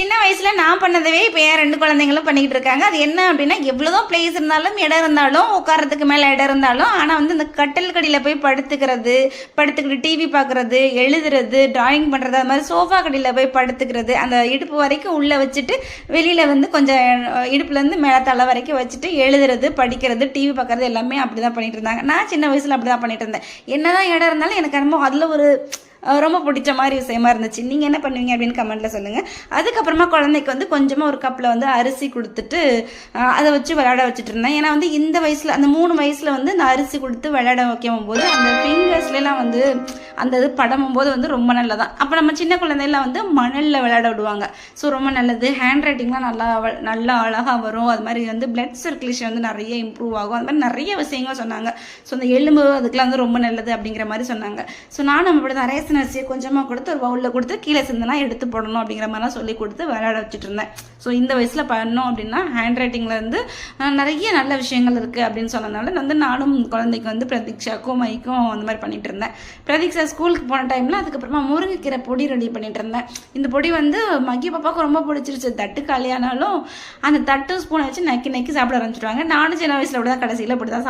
சின்ன வயசில் நான் பண்ணதவே இப்போ என் ரெண்டு குழந்தைங்களும் பண்ணிக்கிட்டு இருக்காங்க. அது என்ன அப்படின்னா எவ்வளோதான் பிளேஸ் இருந்தாலும் இடம் இருந்தாலும் உட்காரத்துக்கு மேலே இடம் இருந்தாலும் ஆனால் வந்து இந்த கட்டில் கடியில் போய் படுத்துக்கிறது படுத்துக்கிட்டு டிவி பார்க்குறது எழுதுறது டிராயிங் பண்ணுறது அது மாதிரி சோஃபா கடியில் போய் படுத்துக்கிறது அந்த இடுப்பு வரைக்கும் உள்ளே வச்சுட்டு வெளியில் வந்து கொஞ்சம் இடுப்புலேருந்து மேலே தலை வரைக்கும் வச்சுட்டு எழுதுறது படிக்கிறது டிவி பார்க்குறது எல்லாமே அப்படி தான் பண்ணிகிட்டு இருந்தாங்க. நான் சின்ன வயசில் அப்படி தான் பண்ணிகிட்டு இருந்தேன். என்னதான் இடம் இருந்தாலும் எனக்கு என்னமோ அதில் ஒரு ரொம்ப பிடிச்ச மாதிரி விஷயமா இருந்துச்சு. நீங்கள் என்ன பண்ணுவீங்க அப்படின்னு கமெண்ட்டில் சொல்லுங்கள் அதுக்கப்புறமா குழந்தைக்கு வந்து கொஞ்சமாக ஒரு கப்பில் வந்து அரிசி கொடுத்துட்டு அதை வச்சு விளையாட வச்சுட்டு இருந்தேன். ஏன்னா வந்து இந்த வயசில் அந்த மூணு வயசில் வந்து அந்த அரிசி கொடுத்து விளையாட வைக்கும் போது அந்த ஃபிங்கர்ஸ்லாம் வந்து அந்த இது படமும் போது வந்து ரொம்ப நல்லதான் அப்போ நம்ம சின்ன குழந்தைலாம் வந்து மணலில் விளையாட விடுவாங்க. ஸோ ரொம்ப நல்லது. ஹேண்ட் ரைட்டிங்லாம் நல்லா நல்லா அழகாக வரும். அது மாதிரி வந்து பிளட் சர்க்குலேஷன் வந்து நிறைய இம்ப்ரூவ் ஆகும். அது மாதிரி நிறைய விஷயங்கள் சொன்னாங்க. ஸோ அந்த எலும்பு அதுக்கெலாம் வந்து ரொம்ப நல்லது அப்படிங்கிற மாதிரி சொன்னாங்க. ஸோ நானும் அப்படி நிறைய ரேசன் அரிசியை கொஞ்சமாக கொடுத்து ஒரு பவுலில் கொடுத்து கீழே சிந்தனா எடுத்து போடணும் அப்படிங்கிற மாதிரிலாம் சொல்லி கொடுத்து விளையாட வச்சுட்டு இருந்தேன். ஸோ இந்த வயசில் பண்ணோம் அப்படின்னா ஹேண்ட் ரைட்டிங்கில் நிறைய நல்ல விஷயங்கள் இருக்குது அப்படின்னு சொன்னதுனால வந்து நானும் குழந்தைக்கு வந்து பிரதீக்ஷாக்கும் மைக்கும் அந்த மாதிரி பண்ணிட்டு இருந்தேன். பிரதீக்ஷா ஸ்கூலுக்கு போன டைமில் அதுக்கப்புறமா முருங்கைக்கீரை பொடி ரெடி பண்ணிட்டு இருந்தேன். இந்த பொடி வந்து மகி பாப்பாவுக்கு ரொம்ப பிடிச்சிருச்சு. தட்டு காலியானாலும் அந்த தட்டு ஸ்பூனை வச்சு நக்கி நக்கி சாப்பிட ஆரம்பிச்சிடுவாங்க நானும் சின்ன வயசில் அப்படி தான் கடைசியில் அப்படி தான்